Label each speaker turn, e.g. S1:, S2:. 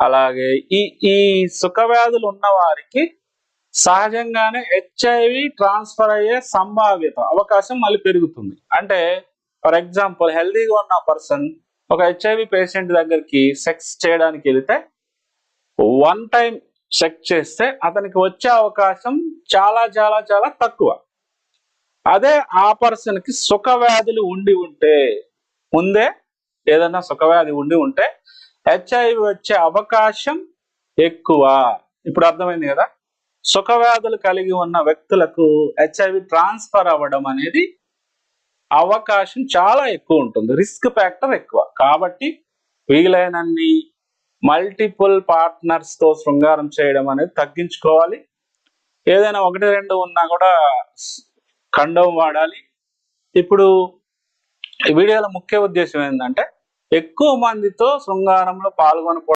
S1: అలాగే ఈ ఈ సుఖ వ్యాధులు ఉన్న వారికి సహజంగానే హెచ్ఐవి ట్రాన్స్ఫర్ అయ్యే సంభావ్యత అవకాశం మళ్ళీ పెరుగుతుంది. అంటే ఫర్ ఎగ్జాంపుల్ హెల్దీగా ఉన్న పర్సన్ ఒక హెచ్ఐవి పేషెంట్ దగ్గరికి సెక్స్ చేయడానికి వెళితే వన్ టైం చెక్ చేస్తే అతనికి వచ్చే అవకాశం చాలా చాలా చాలా తక్కువ. అదే ఆ పర్సన్కి సుఖవ్యాధులు సుఖ వ్యాధులు ఉండి ఉంటే ముందే ఏదైనా సుఖవ్యాధి ఉండి ఉంటే హెచ్ఐవి వచ్చే అవకాశం ఎక్కువ. ఇప్పుడు అర్థమైంది కదా? సుఖవ్యాధులు కలిగి ఉన్న వ్యక్తులకు హెచ్ఐవి ట్రాన్స్ఫర్ అవ్వడం అనేది అవకాశం చాలా ఎక్కువ ఉంటుంది. రిస్క్ ఫ్యాక్టర్ ఎక్కువ. కాబట్టి వీలైనన్ని మల్టిపుల్ పార్ట్నర్స్తో శృంగారం చేయడం అనేది తగ్గించుకోవాలి. ఏదైనా ఒకటి రెండు ఉన్నా కూడా ఖండం వాడాలి. ఇప్పుడు ఈ వీడియోలో ముఖ్య ఉద్దేశం ఏంటంటే ఎక్కువ మందితో శృంగారంలో పాల్గొనకూడదు.